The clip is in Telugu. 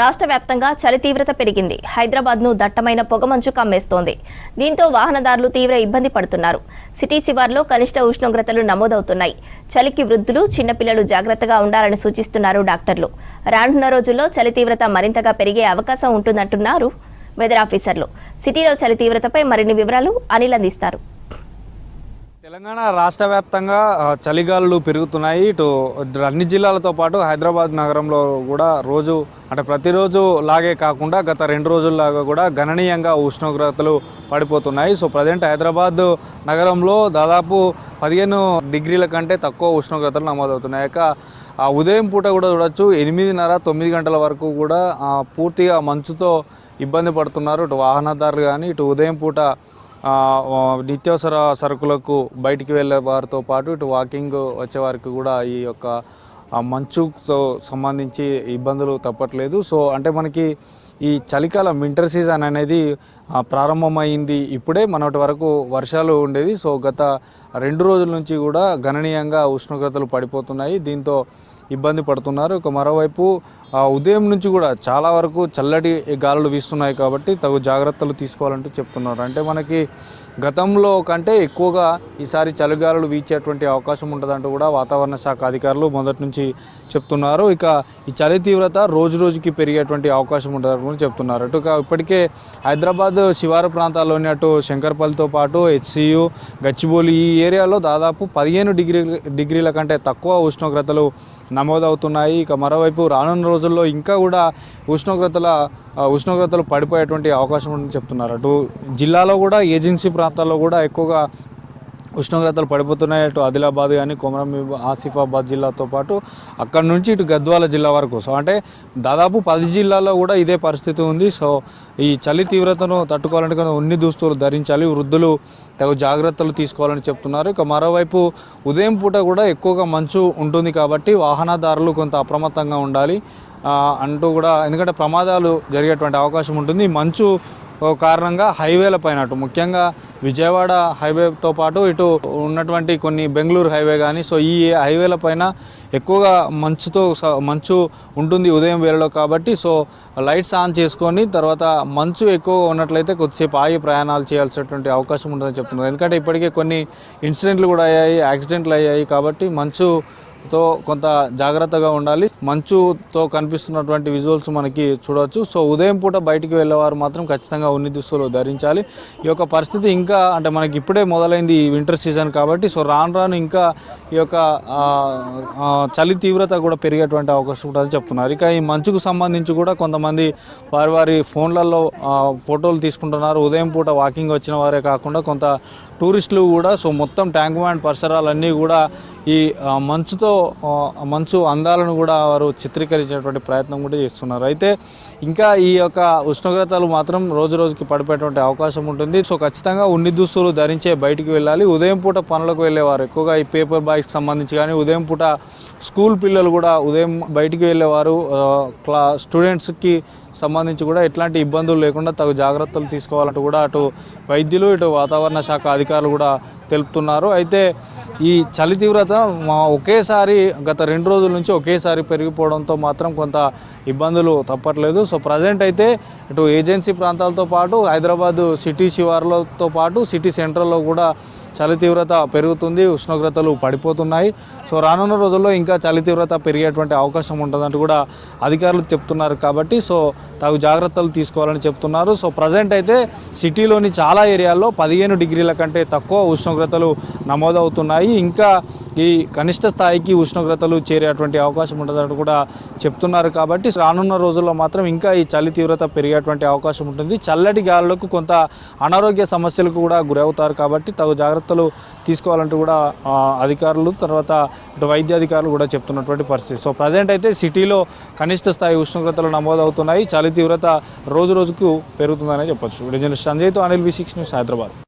రాష్ట్ర వ్యాప్తంగా చలి తీవ్రత పెరిగింది. హైదరాబాద్ను దట్టమైన పొగమంచు కమ్మేస్తోంది. దీంతో వాహనదారులు తీవ్ర ఇబ్బంది పడుతున్నారు. సిటీ శివార్లో కనిష్ట ఉష్ణోగ్రతలు నమోదవుతున్నాయి. చలికి వృద్ధులు చిన్నపిల్లలు జాగ్రత్తగా ఉండాలని సూచిస్తున్నారు డాక్టర్లు. రానున్న రోజుల్లో చలి తీవ్రత మరింతగా పెరిగే అవకాశం ఉంటుందంటున్నారు వెదర్ ఆఫీసర్లు. సిటీలో చలి తీవ్రతపై మరిన్ని వివరాలు అనిల్ అందిస్తారు. తెలంగాణ రాష్ట్ర వ్యాప్తంగా చలిగాలులు పెరుగుతున్నాయి. ఇటు అన్ని జిల్లాలతో పాటు హైదరాబాద్ నగరంలో కూడా రోజు అంటే ప్రతిరోజు లాగే కాకుండా గత రెండు రోజుల్లాగా కూడా గణనీయంగా ఉష్ణోగ్రతలు పడిపోతున్నాయి. సో ప్రజెంట్ హైదరాబాద్ నగరంలో దాదాపు పదిహేను డిగ్రీల కంటే తక్కువ ఉష్ణోగ్రతలు నమోదవుతున్నాయి. ఇక ఆ ఉదయం పూట కూడా చూడొచ్చు ఎనిమిదిన్నర తొమ్మిది గంటల వరకు కూడా పూర్తిగా మంచుతో ఇబ్బంది పడుతున్నారు. ఇటు వాహనదారులు కానీ ఇటు ఉదయం పూట నిత్యావసర సరుకులకు బయటికి వెళ్ళే వారితో పాటు ఇటు వాకింగ్ వచ్చే వారికి కూడా ఈ యొక్క మంచుతో సంబంధించి ఇబ్బందులు తప్పట్లేదు. సో అంటే మనకి ఈ చలికాలం వింటర్ సీజన్ అనేది ప్రారంభమైంది ఇప్పుడే మనటి వరకు వర్షాలు ఉండేది సో గత రెండు రోజుల నుంచి కూడా గణనీయంగా ఉష్ణోగ్రతలు పడిపోతున్నాయి. దీంతో ఇబ్బంది పడుతున్నారు. ఇక మరోవైపు ఉదయం నుంచి కూడా చాలా వరకు చల్లటి గాలులు వీస్తున్నాయి కాబట్టి తగు జాగ్రత్తలు తీసుకోవాలంటూ చెప్తున్నారు. అంటే మనకి గతంలో కంటే ఎక్కువగా ఈసారి చలిగాలులు వీచేటువంటి అవకాశం ఉంటుందంటూ కూడా వాతావరణ శాఖ అధికారులు మొదటి నుంచి చెప్తున్నారు. ఇక ఈ చలి తీవ్రత రోజు రోజుకి పెరిగేటువంటి అవకాశం ఉంటుందని కూడా చెప్తున్నారు. అటు ఇక ఇప్పటికే హైదరాబాద్ శివారు ప్రాంతాల్లోని అటు శంకర్పల్లితో పాటు హెచ్సియు గచ్చిబౌలి ఈ ఏరియాలో దాదాపు పదిహేను డిగ్రీ డిగ్రీల కంటే తక్కువ ఉష్ణోగ్రతలు నమోదవుతున్నాయి. ఇక మరోవైపు రానున్న రోజుల్లో ఇంకా కూడా ఉష్ణోగ్రతల ఉష్ణోగ్రతలు పడిపోయేటువంటి అవకాశం ఉందని చెప్తున్నారు. అటు జిల్లాలో కూడా ఏజెన్సీ ప్రాంతాల్లో కూడా ఎక్కువగా ఉష్ణోగ్రతలు పడిపోతున్నాయి. అటు ఆదిలాబాద్ కానీ కొమరం ఆసిఫాబాద్ జిల్లాతో పాటు అక్కడ నుంచి ఇటు గద్వాల జిల్లా వరకు. సో అంటే దాదాపు పది జిల్లాల్లో కూడా ఇదే పరిస్థితి ఉంది. సో ఈ చలి తీవ్రతను తట్టుకోవాలంటే కానీ ఉన్ని దుస్తులు ధరించాలి. వృద్ధులు తగు జాగ్రత్తలు తీసుకోవాలని చెప్తున్నారు. ఇక మరోవైపు ఉదయం పూట కూడా ఎక్కువగా మంచు ఉంటుంది కాబట్టి వాహనదారులు కొంత అప్రమత్తంగా ఉండాలి. అంటూ కూడా ఎందుకంటే ప్రమాదాలు జరిగేటువంటి అవకాశం ఉంటుంది. మంచు కారణంగా హైవేల పైన అటు ముఖ్యంగా విజయవాడ హైవేతో పాటు ఇటు ఉన్నటువంటి కొన్ని బెంగళూరు హైవే కానీ సో ఈ హైవేల పైన ఎక్కువగా మంచుతో స- మంచు ఉంటుంది ఉదయం వేళలో కాబట్టి సో లైట్స్ ఆన్ చేసుకొని తర్వాత మంచు ఎక్కువ ఉన్నట్లయితే కొద్దిసేపు ఆగి ప్రయాణాలు చేయాల్సినటువంటి అవకాశం ఉంటుందని చెప్తున్నారు. ఎందుకంటే ఇప్పటికే కొన్ని ఇన్సిడెంట్లు కూడా అయ్యాయి యాక్సిడెంట్లు అయ్యాయి కాబట్టి మంచు తో కొంత జాగ్రత్తగా ఉండాలి. మంచుతో కనిపిస్తున్నటువంటి విజువల్స్ మనకి చూడవచ్చు సో ఉదయం పూట బయటికి వెళ్ళేవారు మాత్రం ఖచ్చితంగా ఉన్ని దుస్తులు ధరించాలి. ఈ యొక్క పరిస్థితి ఇంకా అంటే మనకి ఇప్పుడే మొదలైంది ఈ వింటర్ సీజన్ కాబట్టి సో రాను రాను ఇంకా ఈ యొక్క చలి తీవ్రత కూడా పెరిగేటువంటి అవకాశం ఉంటుందని చెప్తున్నారు. ఇక ఈ మంచుకు సంబంధించి కూడా కొంతమంది వారి వారి ఫోన్లలో ఫోటోలు తీసుకుంటున్నారు. ఉదయం పూట వాకింగ్ వచ్చిన వారే కాకుండా కొంత టూరిస్టులు కూడా సో మొత్తం ట్యాంక్ బండ్ పరిసరాలన్నీ కూడా ఈ మంచుతో మంచు అందాలను కూడా వారు చిత్రీకరించేటువంటి ప్రయత్నం కూడా చేస్తున్నారు. అయితే ఇంకా ఈ యొక్క ఉష్ణోగ్రతలు మాత్రం రోజు రోజుకి పడిపోయేటువంటి అవకాశం ఉంటుంది. సో ఖచ్చితంగా ఉన్ని దుస్తులు ధరించే బయటికి వెళ్ళాలి. ఉదయం పూట పనులకు వెళ్ళేవారు ఎక్కువగా ఈ పేపర్ బాయ్స్కి సంబంధించి కానీ ఉదయం పూట స్కూల్ పిల్లలు కూడా ఉదయం బయటికి వెళ్ళేవారు క్లా స్టూడెంట్స్కి సంబంధించి కూడా ఎట్లాంటి ఇబ్బందులు లేకుండా తగు జాగ్రత్తలు తీసుకోవాలంటూ కూడా అటు వైద్యులు ఇటు వాతావరణ శాఖ అధికారులు కూడా తెలుపుతున్నారు. అయితే ఈ చలి తీవ్రత మా ఒకేసారి గత రెండు రోజుల నుంచి ఒకేసారి పెరిగిపోవడంతో మాత్రం కొంత ఇబ్బందులు తప్పట్లేదు. సో ప్రజెంట్ అయితే ఇటు ఏజెన్సీ ప్రాంతాలతో పాటు హైదరాబాద్ సిటీ శివార్లతో పాటు సిటీ సెంటర్లో కూడా చలి తీవ్రత పెరుగుతుంది ఉష్ణోగ్రతలు పడిపోతున్నాయి. సో రానున్న రోజుల్లో ఇంకా చలి తీవ్రత పెరిగేటువంటి అవకాశం ఉంటుందంటూ కూడా అధికారులు చెప్తున్నారు కాబట్టి సో తగు జాగ్రత్తలు తీసుకోవాలని చెప్తున్నారు. సో ప్రజెంట్ అయితే సిటీలోని చాలా ఏరియాల్లో పదిహేను డిగ్రీల కంటే తక్కువ ఉష్ణోగ్రతలు నమోదవుతున్నాయి. ఇంకా ఈ కనిష్ట స్థాయికి ఉష్ణోగ్రతలు చేరేటువంటి అవకాశం ఉంటుందని కూడా చెప్తున్నారు కాబట్టి రానున్న రోజుల్లో మాత్రం ఇంకా ఈ చలి తీవ్రత పెరిగేటువంటి అవకాశం ఉంటుంది. చల్లటి గాలులకు కొంత అనారోగ్య సమస్యలకు కూడా గురవుతారు కాబట్టి తగు జాగ్రత్తలు తీసుకోవాలంటూ కూడా అధికారులు తర్వాత ఇటు వైద్య అధికారులు కూడా చెప్తున్నటువంటి పరిస్థితి. సో ప్రజెంట్ అయితే సిటీలో కనిష్ట స్థాయి ఉష్ణోగ్రతలు నమోదవుతున్నాయి. చలి తీవ్రత రోజు రోజుకు పెరుగుతుందనే చెప్పొచ్చు. Journalist సంజయ్తో Anil V six news Hyderabad.